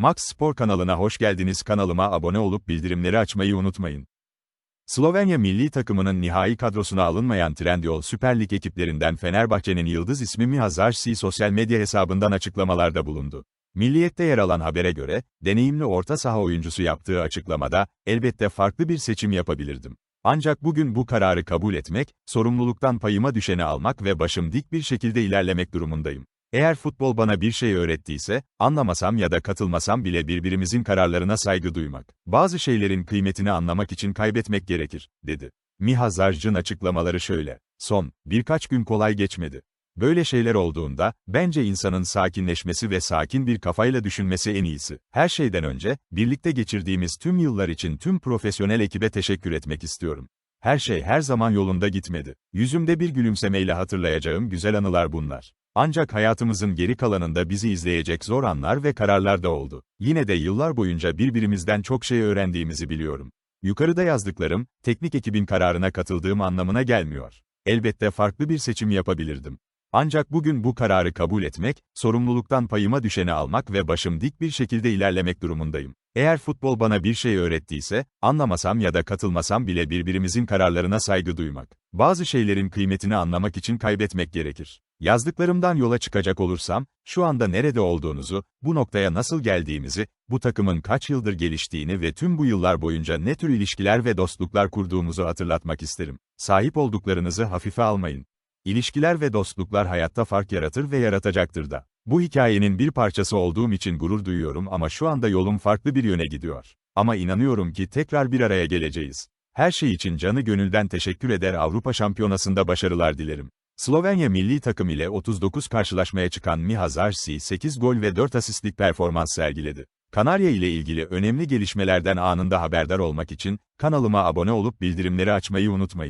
Max Spor kanalına hoş geldiniz. Kanalıma abone olup bildirimleri açmayı unutmayın. Slovenya milli takımının nihai kadrosuna alınmayan Trendyol Süper Lig ekiplerinden Fenerbahçe'nin yıldız ismi Miha Zarsi sosyal medya hesabından açıklamalarda bulundu. Milliyet'te yer alan habere göre, deneyimli orta saha oyuncusu yaptığı açıklamada, elbette farklı bir seçim yapabilirdim. Ancak bugün bu kararı kabul etmek, sorumluluktan payıma düşeni almak ve başım dik bir şekilde ilerlemek durumundayım. Eğer futbol bana bir şey öğrettiyse, anlamasam ya da katılmasam bile birbirimizin kararlarına saygı duymak. Bazı şeylerin kıymetini anlamak için kaybetmek gerekir, dedi. Miha Zarc'ın açıklamaları şöyle. Son, birkaç gün kolay geçmedi. Böyle şeyler olduğunda, bence insanın sakinleşmesi ve sakin bir kafayla düşünmesi en iyisi. Her şeyden önce, birlikte geçirdiğimiz tüm yıllar için tüm profesyonel ekibe teşekkür etmek istiyorum. Her şey her zaman yolunda gitmedi. Yüzümde bir gülümsemeyle hatırlayacağım güzel anılar bunlar. Ancak hayatımızın geri kalanında bizi izleyecek zor anlar ve kararlar da oldu. Yine de yıllar boyunca birbirimizden çok şey öğrendiğimizi biliyorum. Yukarıda yazdıklarım, teknik ekibin kararına katıldığım anlamına gelmiyor. Elbette farklı bir seçim yapabilirdim. Ancak bugün bu kararı kabul etmek, sorumluluktan payıma düşeni almak ve başım dik bir şekilde ilerlemek durumundayım. Eğer futbol bana bir şey öğrettiyse, anlamasam ya da katılmasam bile birbirimizin kararlarına saygı duymak. Bazı şeylerin kıymetini anlamak için kaybetmek gerekir. Yazdıklarımdan yola çıkacak olursam, şu anda nerede olduğunuzu, bu noktaya nasıl geldiğimizi, bu takımın kaç yıldır geliştiğini ve tüm bu yıllar boyunca ne tür ilişkiler ve dostluklar kurduğumuzu hatırlatmak isterim. Sahip olduklarınızı hafife almayın. İlişkiler ve dostluklar hayatta fark yaratır ve yaratacaktır da. Bu hikayenin bir parçası olduğum için gurur duyuyorum ama şu anda yolum farklı bir yöne gidiyor. Ama inanıyorum ki tekrar bir araya geleceğiz. Her şey için canı gönülden teşekkür eder Avrupa Şampiyonası'nda başarılar dilerim. Slovenya milli takım ile 39 karşılaşmaya çıkan Miha Zarsi 8 gol ve 4 asistlik performans sergiledi. Kanarya ile ilgili önemli gelişmelerden anında haberdar olmak için kanalıma abone olup bildirimleri açmayı unutmayın.